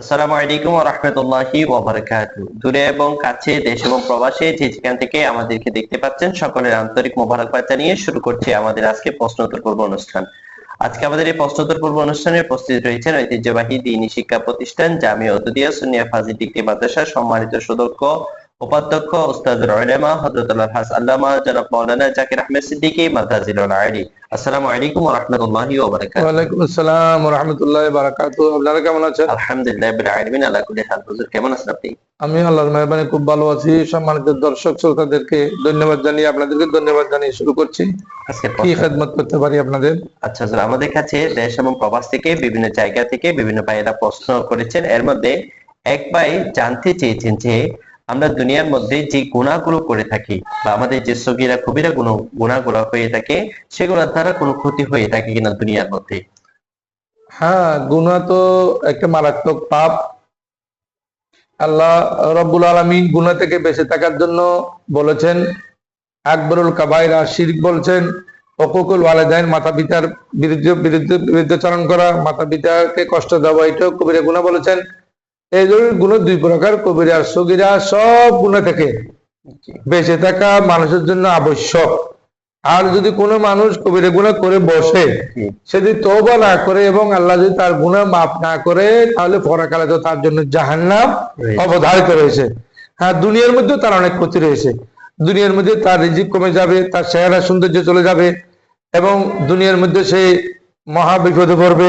আসসালামু আলাইকুম দূরে এবং কাছে, দেশ এবং প্রবাসে যে যেখান থেকে আমাদেরকে দেখতে পাচ্ছেন, সকলের আন্তরিক মোবারকবাদ জানিয়ে শুরু করছি আমাদের আজকে প্রশ্নোত্তর পর্ব অনুষ্ঠান। আজকে আমাদের এই প্রশ্নোত্তর পর্ব অনুষ্ঠানে উপস্থিত রয়েছেন ঐতিহ্যবাহী দিনী শিক্ষা প্রতিষ্ঠান জামিয়া উদ্দিয়া সুনিয়া ডিগ্রি মাদ্রাসার সম্মানিত সদস্য উপাধ্যক্ষ উস্তাদুল উলামা হযরতুল হাস আল্লামা জনাব মাওলানা জাকির আহমেদ সিদ্দিকী মাদ্রাজিলুল আলী আসসালামু আলাইকুম ওয়া রাহমাতুল্লাহি ওয়া বারাকাতুহু ওয়ালাইকুম আসসালাম রহমতুল্লাহ বারাকাত আপনারা কেমন আছেন আলহামদুলিল্লাহ আলামিন আলা কুল্লি হাল হুজুর কেমন আছেন আপনি আমি আল্লাহর মেহরবানি খুব ভালো আছি সম্মানিত দর্শক শ্রোতাদেরকে ধন্যবাদ জানিয়ে আপনাদেরকে ধন্যবাদ জানিয়ে শুরু করছি আজকে কি খেদমত করতে পারি আপনাদের আচ্ছা স্যার আমাদের কাছে দেশ এবং প্রবাস থেকে বিভিন্ন জায়গা থেকে বিভিন্ন ভাইয়েরা প্রশ্ন করেছেন এর মধ্যে এক ভাই জানতে চেয়েছেন যে আমরা দুনিয়ার মধ্যে যে গুণাগুলো করে থাকি বা আমাদের যে সগিরা কবিরা গুণ গুণাগুলো হয়ে থাকে, সেগুলোর দ্বারা কোনো ক্ষতি হয়ে থাকে কিনা দুনিয়ার মধ্যে? হ্যাঁ গুনাহ তো একটা মারাত্মক পাপ। আল্লাহ রব্বুল আলমিন গুনাহ থেকে বেঁচে থাকার জন্য বলেছেন, আকবরুল কাবাইরা শিরক বলছেন অকুকুল ওয়ালেদাইন মাতা পিতার বিরুদ্ধে বিরুদ্ধে বিরুদ্ধাচরণ করা, মাতা পিতাকে কষ্ট দেওয়া, এটাও কবিরা গুণা বলেছেন। এই ধরনের গুণ দুই প্রকার কবিরা সগিরা সব গুণা থেকে বেঁচে থাকা মানুষের জন্য আবশ্যক আর যদি কোনো মানুষ কবিরা গুণা করে বসে। সে যদি তওবা না করে এবং আল্লাহ যদি তার গুণা মাফ না করে তাহলে পরকালে তো তার জন্য জাহান্নাম রয়েছে। অবধারিত রয়েছে হ্যাঁ দুনিয়ার মধ্যে তার অনেক ক্ষতি রয়েছে দুনিয়ার মধ্যে তার রিজিক কমে যাবে তার চেহারা সৌন্দর্য চলে যাবে এবং দুনিয়ার মধ্যে সে মহা বিপদে পড়বে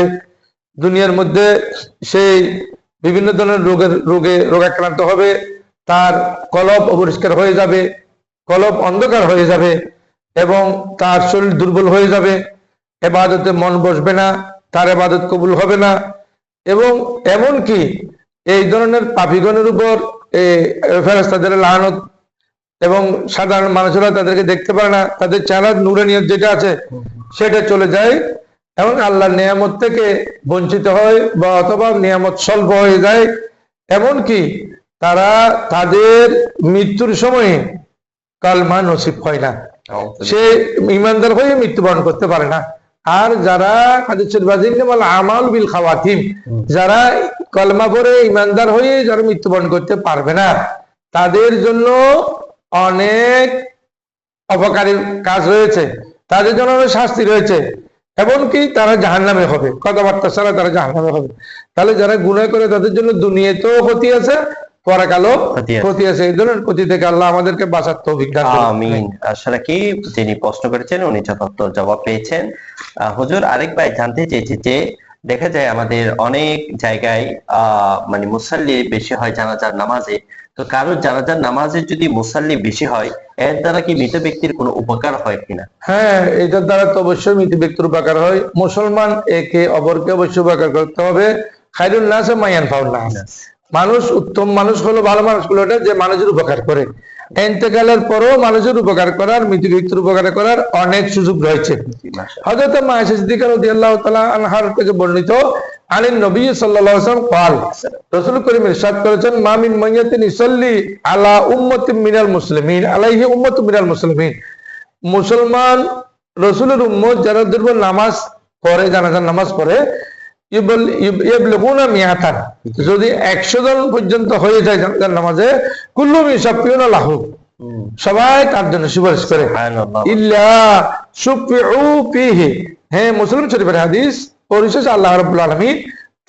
দুনিয়ার মধ্যে সে বিভিন্ন ধরনের রোগের রোগে রোগাক্রান্ত হবে, তার কলব অপরিষ্কার হয়ে যাবে কলব অন্ধকার হয়ে যাবে এবং তার শরীর দুর্বল হয়ে যাবে। এবাদতে মন বসবে না, তার এবাদত কবুল হবে না এবং এমন কি এই ধরনের পাপিগণের উপর ফেরস্তাদের লানত এবং সাধারণ মানুষেরা তাদেরকে দেখতে পারে না, তাদের চেহারা নুরানিয়ত যেটা আছে, সেটা চলে যায় এবং আল্লাহর নিয়ামত থেকে বঞ্চিত হয় বা অথবা নিয়ামত স্বল্প হয়ে যায়। এমনকি তারা তাদের মৃত্যুর সময়ে কালমা নসিব হয় না। সে ইমানদার হয়ে মৃত্যুবরণ করতে পারে না। আর যারা আমাল বিল খাওয়াতিম যারা কলমা পরে ইমানদার হয়ে যারা মৃত্যুবরণ করতে পারবে না তাদের জন্য অনেক অপকারী কাজ রয়েছে। তাদের জন্য অনেক শাস্তি রয়েছে। এমনকি তারা জাহান নামে হবে। কথাবার্তা ছাড়া তারা জাহান নামে হবে। তাহলে যারা গুনাহ করে তাদের জন্য দুনিয়াতেও ক্ষতি আছে পরাকালও ক্ষতি আছে। এই ধরনের ক্ষতি থেকে আল্লাহ আমাদেরকে বাঁচার তৌফিক দান করুন। আমিন। আসলে কি যিনি প্রশ্ন করেছেন উনি যথার্থ জবাব পেয়েছেন। হুজুর আরেক ভাই জানতে চেয়েছে যে দেখা যায় আমাদের অনেক জায়গায় মানে মুসাল্লি বেশি হয় জানাজার নামাজে। তো কারোর জানাজার নামাজে যদি মুসাল্লি বেশি হয় এর দ্বারা কি মৃত ব্যক্তির কোনো উপকার হয় কিনা? হ্যাঁ এটার দ্বারা তো অবশ্যই মৃত ব্যক্তির উপকার হয়। মুসলমান একে অপরকে অবশ্যই উপকার করতে হবে। খাইরুল নাস মায়ান ফাউল নাস। মানুষ, উত্তম মানুষ হলো ভালো মানুষ হলো এটা যে মানুষের উপকার করে। এন্তেকালের পরও মানুষের উপকার করার মৃত্যু মৃত্যুর উপকার করার অনেক সুযোগ রয়েছে। হজরত মায়াসিদ্দিকাল্লাহ বর্ণিত নবী সাল্লাম কাল রসুল করিম ইরশাদ করেছেন মামিন মৈয়াতিন ইসল্লি আলা উম্মত মিনাল মুসলিমিন আলাইহি উম্মত মিনাল মুসলিমিন। মুসলমান, রসুলের উম্মত যারা দুর্বল নামাজ পড়ে নামাজ পড়ে যদি একশো জন পর্যন্ত হয়ে যায় জানাজার নামাজে কুল্লু মিসাফিউনা লাহু। সবাই তার জন্য সুপারিশ করে। ইল্লা সুফিউ হ্যাঁ মুসলিম শরীফের হাদিস পরিশেষ আল্লাহ রাব্বুল আলামিন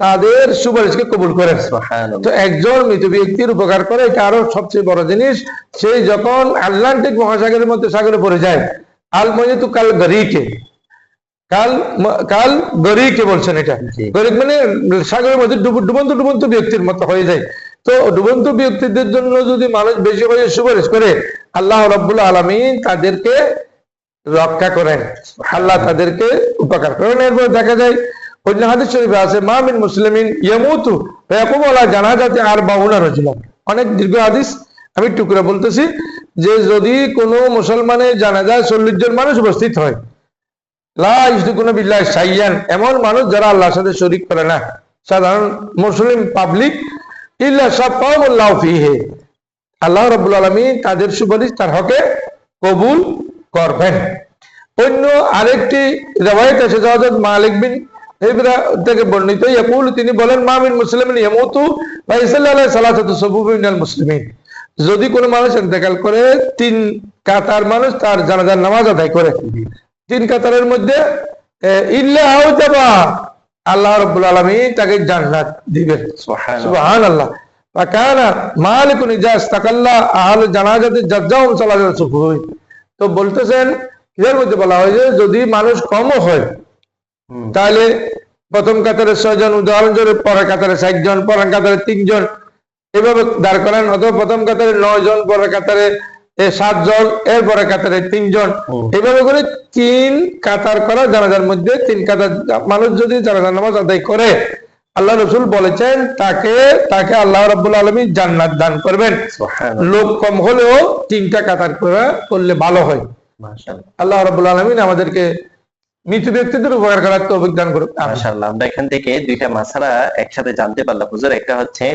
তাদের সুপারিশকে কবুল করেন। সুবহানাল্লাহ। তো একজন মৃত ব্যক্তির উপকার করে এটা আরও সবচেয়ে বড় জিনিস সেই যখন আটলান্টিক মহাসাগরের মধ্যে সাগরে পড়ে যায় আল কাল গরিকে কাল কাল গরিকে বলছেন এটা। গরিব মানে সাগরের মধ্যে ডুব- ডুবন্ত ডুবন্ত ব্যক্তির মতো হয়ে যায়। তো ডুবন্ত ব্যক্তিদের জন্য যদি মানুষ বেশি হয়ে সুপারিশ করে আল্লাহ রব্বুল আলমিন তাদেরকে রক্ষা করেন। আল্লাহ তাদেরকে উপকার করেন। এরপর দেখা যায় অন্য হাদিস শরীফে আছে মা মিন মুসলিমিন ইয়ামুতু। আলা জানাজাতি আর বাউনা রাজুলান অনেক দীর্ঘ হাদিস আমি টুকরা বলতেছি যে যদি কোনো মুসলমানের জানাজায় চল্লিশ জন মানুষ উপস্থিত হয় এমন মানুষ যারা আল্লাহর সাথে শরীক করে না। সাধারণ মুসলিম পাবলিক ইল্লা আল্লাহ রাব্বুল আলামিন তাদের সুপারিশ, তার হকে কবুল করবেন। অন্য আরেকটি রেওয়ায়ত আছে, হযরত মালিক বিন থেকে বর্ণিত। তিনি বলেন মামিন মুসলিমিন ইয়ামুতু ওয়া মুসলিমিন। যদি কোনো মানুষ ইন্তেকাল করে, তিন কাতার মানুষ তার জানাজার নামাজ আদায় করে। তিন কাতারের মধ্যে আল্লাহ রব্বুল আলমী তাকে জান্নাত দিবেন। আল্লাহ তো বলতেছেন এর মধ্যে বলা হয় যে যদি মানুষ কমও হয় তাহলে প্রথম কাতারে ছয়জন উদাহরণ পরের কাতারে ষাটজন পরের কাতারে তিনজন এভাবে দাঁড় করেন অথবা প্রথম কাতারে নয় জন পরের কাতারে সাতজন এরপরে কাতারে তিনজন। এভাবে করে তিন কাতার করা জানাজার মধ্যে তিন কাতার মানুষ যদি জানাজার নামাজ আদায় করে আল্লাহ রসুল বলেছেন তাকে তাকে আল্লাহ রাব্বুল আলমী জান্নাত দান করবেন। লোক কম হলেও তিনটা কাতার করা করলে ভালো হয় আল্লাহ রাব্বুল আলমিন আমাদেরকে মৃত ব্যক্তিদের উপকার করার তো অভিজ্ঞান করুক। মাশাআল্লাহ আমরা এখান থেকে দুইটা মাসালা একসাথে জানতে পারলাম হুজুর একটা হচ্ছে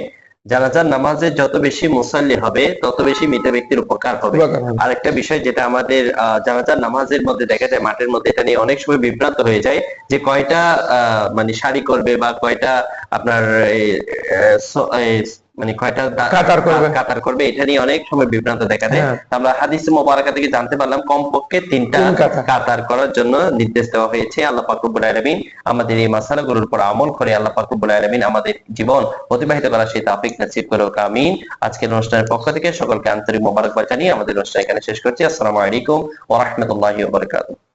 জানাজার নামাজে যত বেশি মুসাল্লি হবে তত বেশি মৃত ব্যক্তির উপকার হবে। আর একটা আরেকটা বিষয় যেটা আমাদের আহ, জানাজার নামাজের মধ্যে দেখা যায় মাঠের মধ্যে এটা নিয়ে অনেক সময় বিভ্রান্ত হয়ে যায় যে কয়টা আহ, মানে সারি করবে বা কয়টা আপনার মানে কয়টা কাতার করবে। কাতার করবে এটা নিয়ে অনেক সময় বিভ্রান্ত দেখা দেয় হ্যাঁ। আমরা হাদিস মোবারকা থেকে জানতে পারলাম কমপক্ষে তিনটা তিন কাতার। কাতার করার জন্য নির্দেশ দেওয়া হয়েছে আল্লাহ পাক রব্বুল আলামিন আমাদের এই মাসালাগুলোর উপর আমল করে আল্লাহ পাক রব্বুল আলামিন আমাদের জীবন অতিবাহিত করার সেই তাফিক নসিব করুক আমিন আজকের অনুষ্ঠানের পক্ষ থেকে সকলকে আন্তরিক মোবারকবাদ জানিয়ে আমাদের অনুষ্ঠান এখানে শেষ করছি আসসালামু আলাইকুম ওয়া রাহমাতুল্লাহি ওয়া বারাকাতুহু